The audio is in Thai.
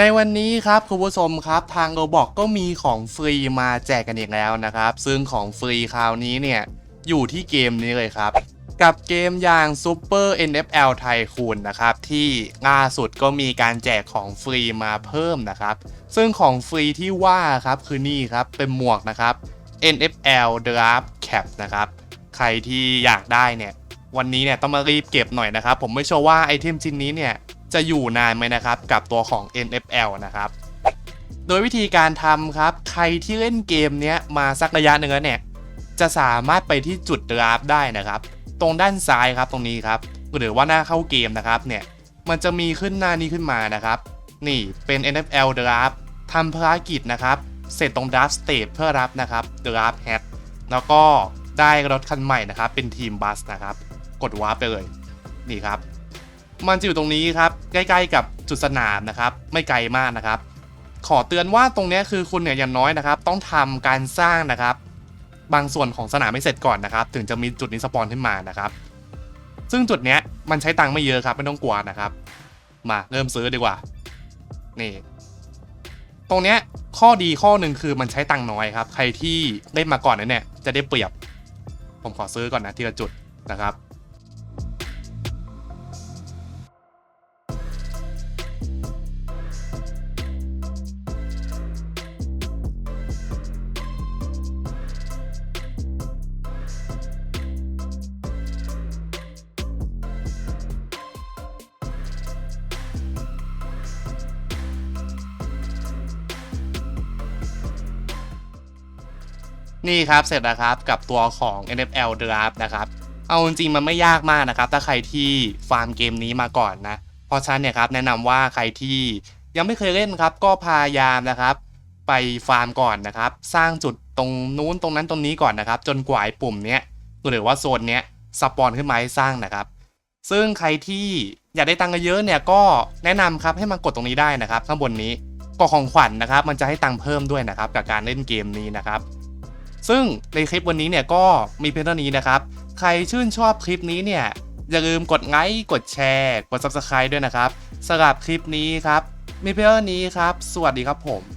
ในวันนี้ครับคุณผู้ชมครับทางโราบอกก็มีของฟรีมาแจกกันอีกแล้วนะครับ ซึ่งของฟรีคราวนี้เนี่ยอยู่ที่เกมนี้เลยครับ กับเกมอย่าง Super NFL ไทคูนนะครับ ที่ล่าสุดก็มีการแจกของฟรีมาเพิ่มนะครับ ซึ่งของฟรีที่ว่าครับคือนี่ครับเป็นหมวกนะครับ NFL Draft Cap นะครับใครที่อยากได้เนี่ยวันนี้เนี่ยต้องมารีบเก็บหน่อยนะครับ ผมไม่เชื่อว่าไอเทมชิ้นนี้เนี่ย จะอยู่นานไหมนะครับกับตัวของ NFL นะครับ โดยวิธีการทำครับ ใครที่เล่นเกมเนี้ยมาสักระยะหนึ่งแล้วเนี่ย จะสามารถไปที่จุดดราฟได้นะครับ ตรงด้านซ้ายครับตรงนี้ครับ หรือว่าหน้าเข้าเกมนะครับเนี่ย มันจะมีขึ้นหน้านี้ขึ้นมานะครับ นี่เป็น NFL Draft ทำภารกิจนะครับ เสร็จตรง Draft Stage เพื่อรับนะครับ Draft Hat แล้วก็ได้รถคันใหม่นะครับ เป็นทีมบัสนะครับ กดวาร์ปไปเลย นี่ครับ มันจะอยู่ตรงนี้ครับ ใกล้ ๆ กับจุดสนามนะครับ ไม่ไกลมากนะครับ ขอเตือนว่าตรงนี้คือคุณเนี่ยอย่างน้อยนะครับ ต้องทำการสร้างนะครับ บางส่วนของสนามไม่เสร็จก่อนนะครับ ถึงจะมีจุดนี้สปอนขึ้นมานะครับ ซึ่งจุดเนี้ยมันใช้ตังค์ไม่เยอะครับ ไม่ต้องกลัวนะครับ มาเริ่มซื้อดีกว่า นี่ ตรงเนี้ยข้อดีข้อหนึ่งคือมันใช้ตังค์น้อยครับ ใครที่ได้มาก่อนเนี่ยจะได้เปรียบ ผมขอซื้อก่อนนะทีละจุดนะครับ นี่ครับเสร็จแล้วครับกับตัวของ NFL Draft นะครับเอาจริงมันไม่ยากมากนะครับถ้าใครที่ฟาร์มเกมนี้มาก่อนนะเพราะฉะนั้นเนี่ยครับแนะนำว่าใครที่ยังไม่เคยเล่นครับ ก็พยายามนะครับ ไปฟาร์มก่อนนะครับ สร้างจุดตรงนู้นตรงนั้นตรงนี้ก่อนนะครับ จนกว่าไอปุ่มเนี้ยหรือว่าโซนเนี้ยสปอนขึ้นมาให้สร้างนะครับ ซึ่งใครที่อยากได้ตังค์เยอะเนี่ยก็แนะนำครับให้มากดตรงนี้ได้นะครับ ข้างบนนี้กล่องของขวัญนะครับ มันจะให้ตังค์เพิ่มด้วยนะครับ กับการเล่นเกมนี้นะครับ ซึ่งในคลิปวันนี้เนี่ยก็มีเพียงเท่านี้นะครับ ใครชื่นชอบคลิปนี้เนี่ยอย่าลืมกดไลค์กดแชร์ กด Subscribe ด้วยนะครับสำหรับคลิปนี้ครับมีเพียงเท่านี้ครับ สวัสดีครับผม